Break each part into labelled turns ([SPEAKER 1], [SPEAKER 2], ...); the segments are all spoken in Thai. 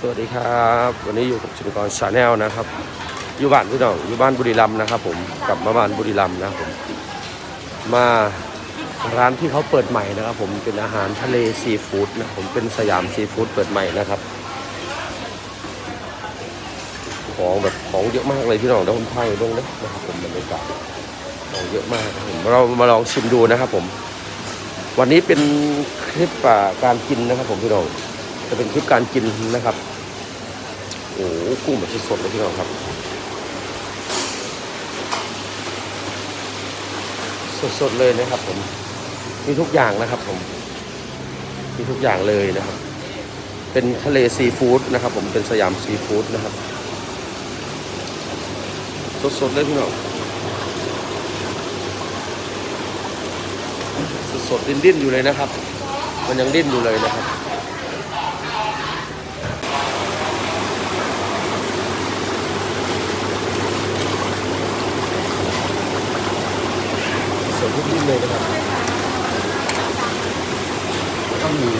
[SPEAKER 1] สวัสดีครับ วันนี้อยู่กับชินกรชาแนลนะครับ อยู่บ้านพี่น้องอยู่บ้านบุรีรัมย์นะครับ ผมกลับมาบ้านบุรีรัมย์นะครับผมมาร้านที่เขาเปิดใหม่นะครับ ผมเป็นอาหารทะเลซีฟู้ดนะผมเป็นสยามซีฟู้ดเปิดใหม่นะครับ ของแบบของเยอะมากเลยพี่น้องเดี๋ยวผมถ่ายลงนะนะครับผมบรรยากาศของเยอะมากผมเรามาลองชิมดูนะครับ ผม วันนี้เป็นคลิปการกินนะครับ ผมพี่น้อง จะเป็นคลิปการกินนะครับ โอ้โหกุ้งแบบสดๆเลยพี่น้องครับ สดๆเลยนะครับผม มีทุกอย่างนะครับผม มีทุกอย่างเลยนะครับ เป็นทะเลซีฟู้ดนะครับ ผม เป็นสยามซีฟู้ดนะครับ สดๆเลยพี่น้อง สดๆดิ้นๆอยู่เลยนะครับ มันยังดิ้นอยู่เลยนะครับ สดดิ้นเลยนะครับก็มี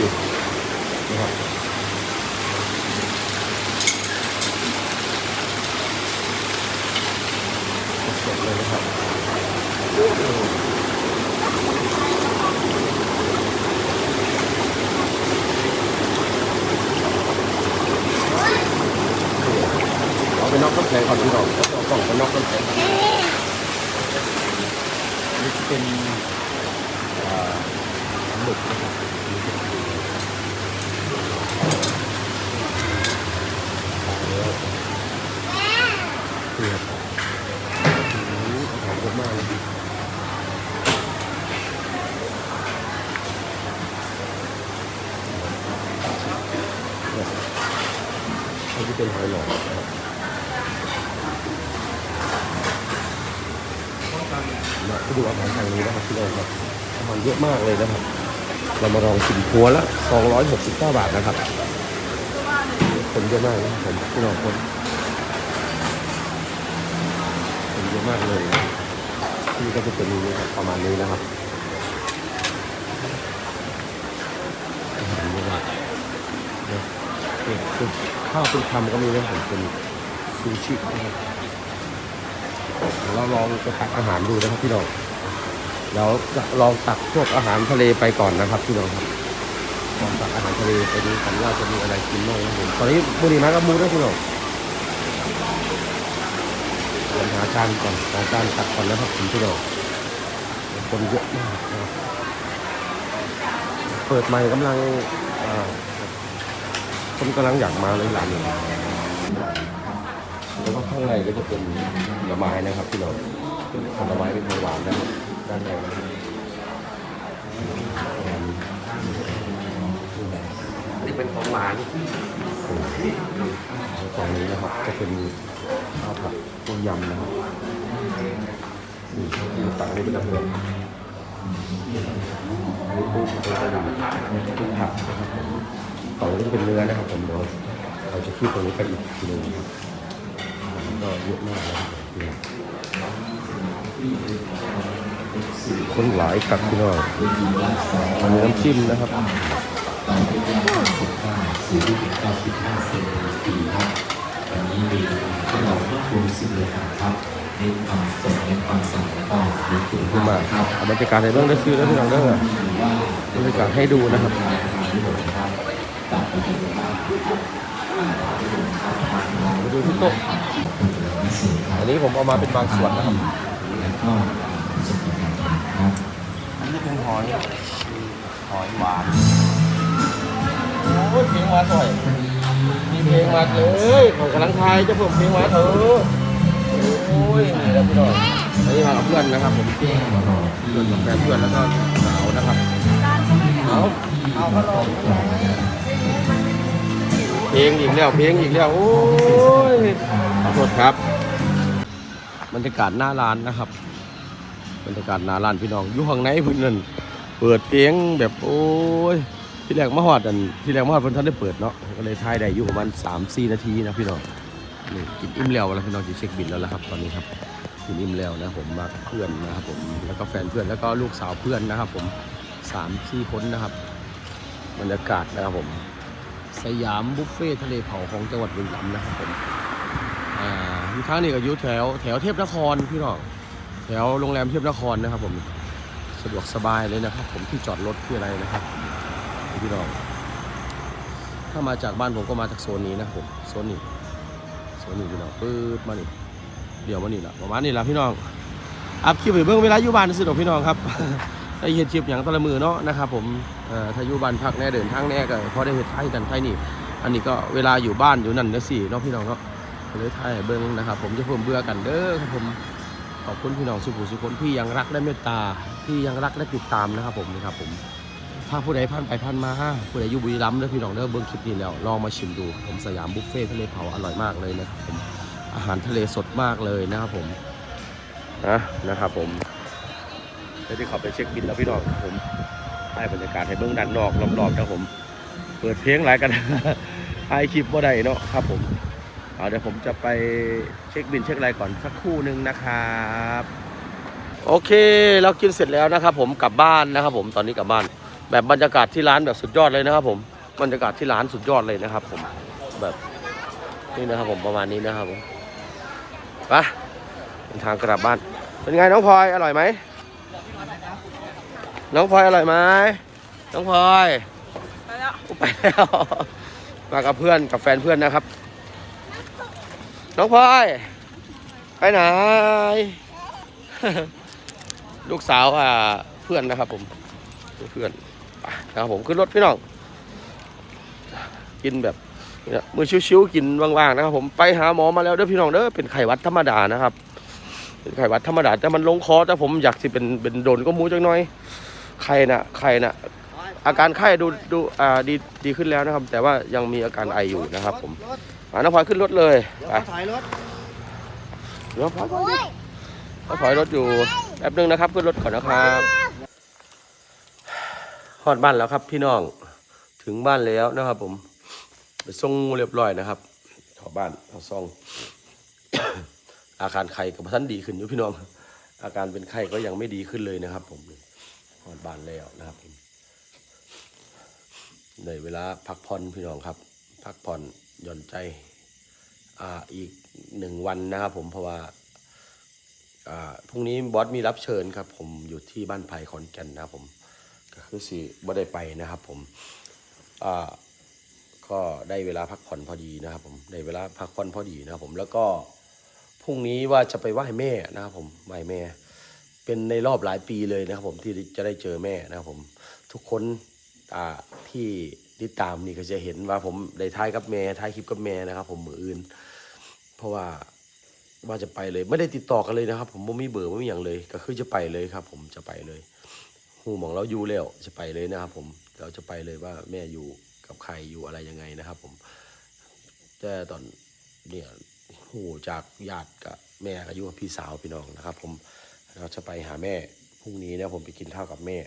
[SPEAKER 1] นะครับสดเลยนะครับเอาไปนอกน้ำแข็งก่อนพี่น้องแล้วเอากล่องไปนอกน้ำแขน เป็นหมึกนะครับนี่เป็นเปลือกอืมหอมเยอะมากเลยนี่ยอันนี้เป็นหอยหลอดนะครับ มาไปดูอาหารทางนี้นะครับพี่น้องครับอาหารเยอะมากเลยนะครับ เรามาลองชิมทัวร์ละ269 บาทนะครับ คนเยอะมากนะครับผมพี่น้องคนคนเยอะมากเลยนะที่ก็จะเป็นประมาณนี้นะครับอาหารเยอะมากนะเนี่ยข้าวเป็นคำก็มีนะครับผมเป็นซูชินะครับ เราลองไปตักอาหารดูนะครับพี่น้องเราจะลองตักพวกอาหารทะเลไปก่อนนะครับพี่น้องครับลองตักอาหารทะเลไปดูกันว่าจะมีอะไรกินบ้างนะผมตอนนี้บุรีมากับมูนะพี่น้องเดี๋ยวหาจานก่อนหาจานตักก่อนนะครับพี่น้องคนเยอะมากเปิดใหม่กำลังคนกำลังอยากมาเลยร้านนี้ แล้วก็ข้างในก็จะเป็นผลไม้นะครับพี่น้องเป็นผลไม้เป็นของหวานนะครับด้านในนะครับอันนี้เป็นของหวานตรงนี้นะครับจะเป็นข้าวผัดต้มยำนะครับนี่ที่ตักนนี้เป็นน้ำเงินอันนี้ปูเป็นกระดูกผักนะครับต่อไปก็จะเป็นเนื้อนะครับผมเดี๋ยวเราจะคีบตรงนี้ไปอีกทีหนึงครับ ก็เยอะมากคนหลายกับพี่น้องมันมีน้ำจิ้มนะครับ
[SPEAKER 2] สี่สิบเก้าสิบห้าสิบปีครับวันนี้มีขนมรวมสิบเลยครับในความสดในความสะอาดแล้วก็มีคุณ
[SPEAKER 1] ขึ้นมา
[SPEAKER 2] ครับ
[SPEAKER 1] เอาบรรยากาศในเรื่องได้ซื้อแล้วพี่น้องเด้อ
[SPEAKER 2] หรือว่า
[SPEAKER 1] บรรยากาศให้ดูนะครับ
[SPEAKER 2] ดู
[SPEAKER 1] ที่โต๊ะ นนี้ผมเอามาเป็นบางส่วนนะครับ
[SPEAKER 2] แล้วก็สุดยอดครับ
[SPEAKER 1] อันนี้เป็นหอยหอยหวานโอ้ยเพลงมาต่อยมีเพลงมาเลยผมกำลังทายจะเพิ่มเพลงมาเถอะโอ้ยนี่แหละพี่น้องอันนี้มากับเพื่อนนะครับ ผม
[SPEAKER 2] แก้วมารอที่
[SPEAKER 1] เพื่อนกับแฟนเพื่อนแล้วก็สาวนะครับเอาเอาเขาลองเพลงอีกแล้วเพลงอีกแล้วโอ้ยขอโทษครับ บรรยากาศหน้าร้านนะครับ บรรยากาศหน้าร้านพี่น้องอยู่ข้างในพิ่นนั่นเปิดเพลงแบบโอ้ยที่แรกมาฮอดอันที่แรกมาฮอดเพิ่นท่านได้เปิดเนาะก็เลยถ่ายได้อยู่ประมาณ3-4นาทีนะพี่น้องนี่กินอิ่มแล้วแล้วพี่น้องจะเช็คบินแล้วละครับ ตอนนี้ครับกินอิ่มแล้วนะผมมาเพื่อนนะครับผมแล้วก็แฟนเพื่อนแล้วก็ลูกสาวเพื่อนนะครับ ผมสามสี่คนนะครับบรรยากาศนะครับผม สยามบุฟเฟ่ทะเลเผาของจังหวัดบุรีรัมย์นะครับผมอ่า อยู่ทางนี้ก็อยู่แถวแถวเทพนครพี่น้องแถวโรงแรมเทพนครนะครับ ผมสะดวกสบายเลยนะครับ ผมที่จอดรถที่อะไรนะครับพี่น้องถ้ามาจากบ้านผมก็มาจากโซนนี้นะผมโซนนี้โซนนี้พี่น้องปื๊ดมานี่เดี๋ยวมานี่ละประมาณนี้ละพี่น้องอัพคลิปไปเบิ่งเวลาอยู่บ้านสุดอกพี่น้องครับได้เห็ดคลิปอย่างแตละมือเนาะนะครับผมเอ่อถ้าอยู่บ้านพักแน่เดินทางแน่ก็พอได้เห็ดไทยกันไทยนี่ อันนี้ก็เวลาอยู่บ้านอยู่นั่นนะสิเนาะพี่น้องเนาะ เลยไทยเบิ้งนะครับ ผมจะเพิ่มเบื่อกันเด้อครับผมขอบคุณพี่น้องสุขุสุขคนที่ยังรักและเมตตาที่ยังรักและติดตามนะครับผมนะครับผมถ้าผู้ใดผ่านไปผ่านมาผู้ใดอยู่บุรีรัมย์เด้อพี่น้องเด้อเบิ้งคลิปนี้แล้วลองมาชิมดู ผมสยามบุฟเฟ่ทะเลเผาอร่อยมากเลยนะครับผมอาหารทะเลสดมากเลยนะครับผมนะนะครับผมได้ที่ขับไปเช็คบินแล้วพี่น้องครับผมให้บรรยากาศให้เบื้องด้านนอกรอบๆครับผม เปิดเพลงหลายกันถ่ายคลิปบ่าได้เนาะครับผม เอาเดี๋ยวผมจะไปเช็คบินเช็คอะไรก่อนสักครู่หนึ่งนะครับโอเคเรากินเสร็จแล้วนะครับ ผมกลับบ้านนะครับ ผมตอนนี้กลับบ้าน แบบบรรยากาศที่ร้านแบบสุดยอดเลยนะครับ ผมบรรยากาศที่ร้านสุดยอดเลยนะครับ ผมแบบนี่นะครับผมประมาณนี้นะครับผมไปเดินทางกลับบ้าน เป็นไงน้องพลอยอร่อยไหมน้องพลอยอร่อยไหมน้องพลอย
[SPEAKER 3] ไปแล้ว
[SPEAKER 1] ไปแล้วมากับเพื่อนกับแฟนเพื่อนนะครับ น้องพลอย ไปไหน ลูกสาวอ่าเพื่อนนะครับ ผมเพื่อนนะครับผมขึ้นรถพี่น้อง กินแบบมือชิวๆกินว่างๆนะครับ ผมไปหาหมอมาแล้วเด้อพี่น้องเด้อเป็นไข้หวัดธรรมดานะครับเป็นไข้หวัดธรรมดาแต่มันลงคอแต่ผมอยากสิเป็นเป็นโดนก็มูจังหน่อยไข้น่ะไข้น่ะ อาการไข้ดูดูอ่าดีดีขึ้นแล้วนะครับ แต่ว่ายังมีอาการไออยู่นะครับ ผมอ่าน้องพลอยขึ้นรถเลยไป
[SPEAKER 4] ถอยรถ
[SPEAKER 1] เดี๋ยวพลอยก่อนดิน้องพลอยรถอยู่แป๊บนึงนะครับขึ้นรถก่อนนะครับฮอดบ้านแล้วครับ พี่น้องถึงบ้านแล้วนะครับ ผมไปส่งเรียบร้อยนะครับเข้าบ้านเข้าซอง อาการไข้กับท่านดีขึ้นอยู่พี่น้อง อาการเป็นไข้ก็ยังไม่ดีขึ้นเลยนะครับ ผมฮอดบ้านแล้วนะครับผม ในเวลาพักผ่อนพี่น้องครับ พักผ่อนหย่อนใจอ่าอีกหนึ่งวันนะครับผมเพราะว่าอ่าพรุ่งนี้บอสมีรับเชิญครับ ผมอยู่ที่บ้านไผ่ขอนแก่นนะครับผม ก็คือสิบ่ได้ไปนะครับ ผมอ่าก็ได้เวลาพักผ่อนพอดีนะครับ ผมได้เวลาพักผ่อนพอดีนะครับ ผมแล้วก็พรุ่งนี้ว่าจะไปไหว้แม่นะครับ ผมไหว้แม่ เป็นในรอบหลายปีเลยนะครับ ผมที่จะได้เจอแม่นะครับ ผม ทุกคน ที่ติดตามนี่ก็จะเห็นว่าผมได้ถ่ายกับแม่ถ่ายคลิปกับแม่นะครับ ผมมืออื่น เพราะว่าว่าจะไปเลยไม่ได้ติดต่อกันเลยนะครับ ผมไม่มีเบอร์ไม่มีอย่างเลย ก็คือจะไปเลยครับ ผมจะไปเลยหูหมองเราอยู่แล้วจะไปเลยนะครับ ผมเราจะไปเลยว่าแม่อยู่กับใครอยู่อะไรยังไงนะครับ ผมแต่ตอนเนี่ยหูจากญาติกับแม่อายุกับพี่สาวพี่น้องนะครับ ผมเราจะไปหาแม่พรุ่งนี้นะผมไปกินข้าวกับแม่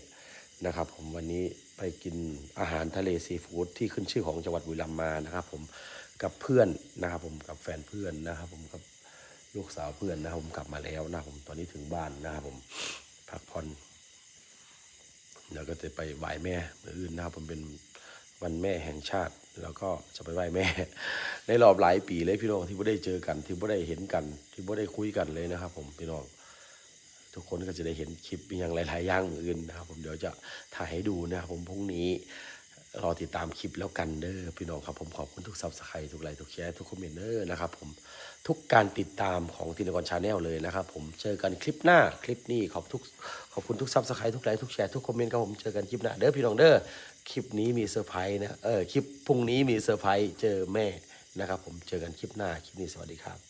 [SPEAKER 1] นะครับ ผมวันนี้ไปกินอาหารทะเลซีฟู้ดที่ขึ้นชื่อของจังหวัดบุรีรัมย์มานะครับ ผมกับเพื่อนนะครับผมกับแฟนเพื่อนนะครับ ผมกับลูกสาวเพื่อนนะครับผมกลับมาแล้วนะครับผมตอนนี้ถึงบ้านนะครับผมพักผ่อนแล้วก็จะไปไหว้แม่เมื่ออื่นนะครับ ผมเป็นวันแม่แห่งชาติ แล้วก็จะไปไหว้แม่ ในรอบหลายปีเลยพี่น้องที่ไม่ได้เจอกัน ที่ไม่ได้เห็นกัน ที่ไม่ได้คุยกันเลยนะครับ ผมพี่น้อง ทุกคนก็จะได้เห็นคลิปอย่างหลาย ๆ อย่างอื่นนะครับ ผมเดี๋ยวจะถ่ายให้ดูนะครับผมพรุ่งนี้รอติดตามคลิปแล้วกันเด้อพี่น้องครับผมขอบคุณทุกซับสไครต์ทุกไลค์ทุกแชร์ทุกคอมเมนต์เด้อนะครับผมทุกการติดตามของทีนกรชาแนลเลยนะครับผมเจอกันคลิปหน้าคลิปนี้ขอบทุกขอบคุณทุกซับสไครต์ทุกไลค์ทุกแชร์ทุกคอมเมนต์ครับผมเจอกันคลิปหน้าเด้อพี่น้องเด้อคลิปนี้มีเซอร์ไพรส์นะเออคลิปพรุ่งนี้มีเซอร์ไพรส์เจอแม่นะครับผมเจอกันคลิปหน้าคลิปนี้สวัสดีครับ